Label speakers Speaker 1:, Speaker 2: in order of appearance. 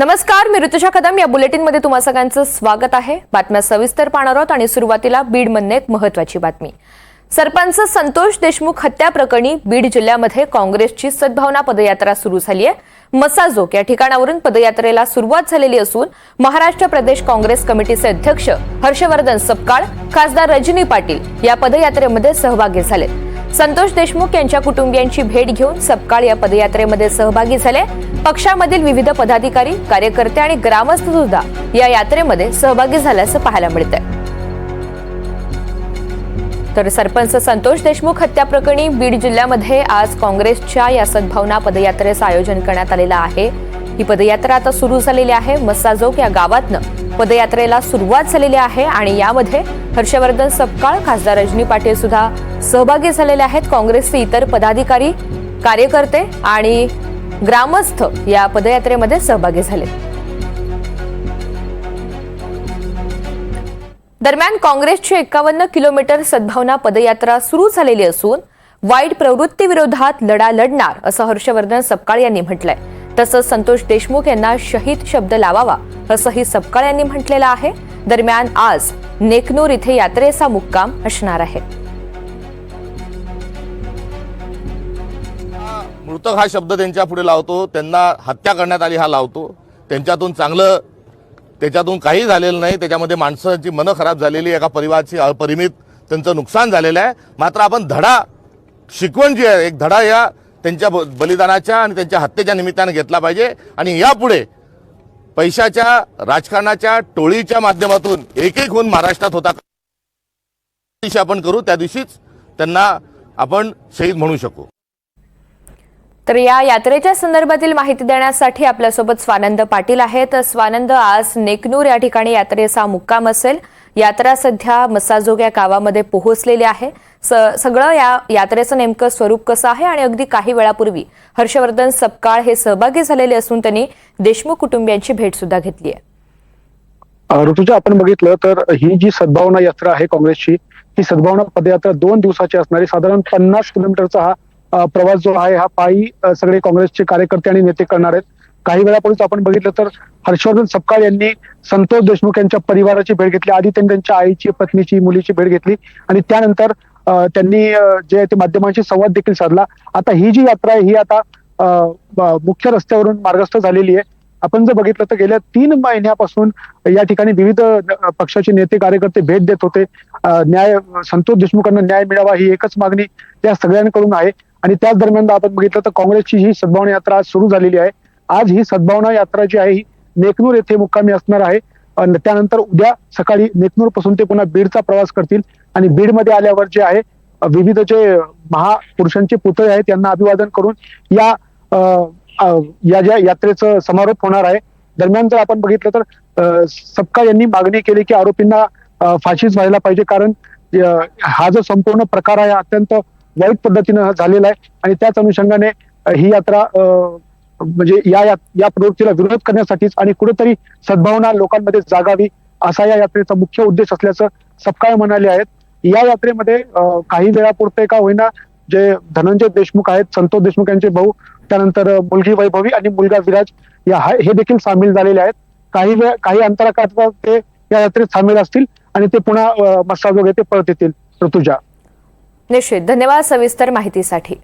Speaker 1: नमस्कार मी ऋतुषा कदम. या बुलेटिनमध्ये तुम्हा सगळ्यांचं स्वागत आहे. बातम्या सविस्तर पाहणार आहोत आणि सुरुवातीला बीडमधनं एक महत्वाची बातमी. सरपंच संतोष देशमुख हत्या प्रकरणी बीड जिल्ह्यामध्ये काँग्रेसची सद्भावना पदयात्रा सुरू झाली आहे. मसाजोक या ठिकाणावरून पदयात्रेला सुरुवात झालेली असून महाराष्ट्र प्रदेश काँग्रेस कमिटीचे अध्यक्ष हर्षवर्धन सपकाळ खासदार रजनी पाटील या पदयात्रेमध्ये सहभागी झाले संतोष देशमुख यांच्या कुटुंबियांची भेट घेऊन सपकाळ या पदयात्रेमध्ये सहभागी झाले. पक्षामधील विविध पदाधिकारी कार्यकर्ते आणि ग्रामस्थ सुद्धा या यात्रेमध्ये सहभागी झाल्याचं पाहायला मिळतंय. तर सरपंच संतोष देशमुख हत्या प्रकरणी बीड जिल्ह्यामध्ये आज काँग्रेसच्या या सद्भावना पदयात्रेचं आयोजन करण्यात आलेलं आहे. ही पदयात्रा आता सुरू झालेली आहे. मस्साजोग या गावातनं पदयात्रेला सुरुवात झालेली आहे आणि यामध्ये हर्षवर्धन सपकाळ खासदार रजनी पाटील सुद्धा सहभागी झालेले आहेत काँग्रेसचे इतर पदाधिकारी कार्यकर्ते आणि ग्रामस्थ या पदयात्रेमध्ये सहभागी झाले. दरम्यान काँग्रेसची एकावन्न किलोमीटर सद्भावना पदयात्रा सुरू झालेली असून वाईट प्रवृत्तीविरोधात लढा लढणार असं हर्षवर्धन सपकाळ यांनी म्हटलंय. तसंच संतोष देशमुख यांना शहीद शब्द लावावा असंही सपकाळ यांनी म्हटलेलं आहे. दरम्यान आज नेकनूर इथे यात्रेचा मुक्काम असणार आहे.
Speaker 2: मृतक हा शब्द त्यांच्या पुढे लावतो त्यांना हत्या करण्यात आली हा लावतो. त्यांच्यातून चांगलं त्याच्यातून काही झालेलं नाही त्याच्यामध्ये माणसाची मनं खराब झालेली एका परिवाराची अपरिमित त्यांचं नुकसान झालेलं आहे. मात्र आपण धडा शिकवण जी आहे एक धडा या त्यांच्या ब- बलिदानाच्या आणि त्यांच्या हत्येच्या निमित्तानं घेतला पाहिजे. आणि यापुढे पैशाच्या राजकारणाच्या टोळीच्या माध्यमातून एक एक होऊन महाराष्ट्रात होता. दिवशी आपण करू त्या दिवशीच त्यांना आपण शहीद म्हणू शकू.
Speaker 1: तर या यात्रेच्या संदर्भातील माहिती देण्यासाठी आपल्यासोबत स्वानंद पाटील आहेत. स्वानंद आज नेकनूर या ठिकाणी यात्रेचा मुक्काम असेल. यात्रा सध्या मसाजोग या गावामध्ये पोहोचलेली आहे. सगळं या यात्रेचं नेमकं स्वरूप कसं आहे आणि अगदी काही वेळापूर्वी हर्षवर्धन सपकाळ हे सहभागी झालेले असून त्यांनी देशमुख कुटुंबियांची भेट सुद्धा घेतली आहे.
Speaker 3: ऋतुजा आपण बघितलं तर ही जी सद्भावना यात्रा आहे काँग्रेसची ही सद्भावना पदयात्रा दोन दिवसाची असणारी साधारण पन्नास किलोमीटरचा हा प्रवास जो आहे हा पायी सगळे काँग्रेसचे कार्यकर्ते आणि नेते करणार आहेत. काही वेळापूर्वीच आपण बघितलं तर हर्षवर्धन सपकाळ यांनी संतोष देशमुख यांच्या परिवाराची भेट घेतली आधी त्यांनी त्यांच्या आईची पत्नीची मुलीची भेट घेतली आणि त्यानंतर त्यांनी जे आहे ते माध्यमांशी संवाद देखील साधला. आता ही जी यात्रा आहे ही आता मुख्य रस्त्यावरून मार्गस्थ झालेली आहे. आपण जर बघितलं तर गेल्या तीन महिन्यापासून या ठिकाणी विविध पक्षाचे नेते कार्यकर्ते भेट देत होते. न्याय संतोष देशमुखांना न्याय मिळावा ही एकच मागणी त्या सगळ्यांकडून आहे. आणि त्याच दरम्यान आपण बघितलं तर काँग्रेसची ही सद्भावना यात्रा आज सुरू झालेली आहे. आज ही सद्भावना यात्रा जी आहे ही नेकनूर येथे मुक्कामी असणार आहे. त्यानंतर उद्या सकाळी नेकनूरपासून ते पुन्हा बीडचा प्रवास करतील. आणि बीडमध्ये आल्यावर जे आहे विविध जे महापुरुषांचे पुतळे आहेत त्यांना अभिवादन करून या या ज्या यात्रेचं समारोप होणार आहे. दरम्यान जर आपण बघितलं तर अ, सपकाळ यांनी मागणी केली की आरोपींना फाशीच व्हायला पाहिजे. कारण हा जो संपूर्ण प्रकार आहे अत्यंत वाईट पद्धतीनं झालेला आहे. आणि त्याच अनुषंगाने ही यात्रा म्हणजे या या- प्रवृत्तीला विरोध करण्यासाठीच आणि कुठेतरी सद्भावना लोकांमध्ये जागावी असा या यात्रेचा मुख्य उद्देश असल्याचं सपकाळ म्हणाले आहेत. या यात्रेमध्ये काही वेळापुरते का होईना जे धनंजय देशमुख आहेत संतोष देशमुख यांचे भाऊ त्यानंतर मुलगी वैभवी आणि मुलगा विराज या हे देखील सामील झालेले आहेत. काही वेळ काही अंतराकात ते या यात्रेत सामील असतील आणि ते पुन्हा मस्साजोग येथे परत येतील. ऋतुजा.
Speaker 1: निश्चित. धन्यवाद सविस्तर माहितीसाठी.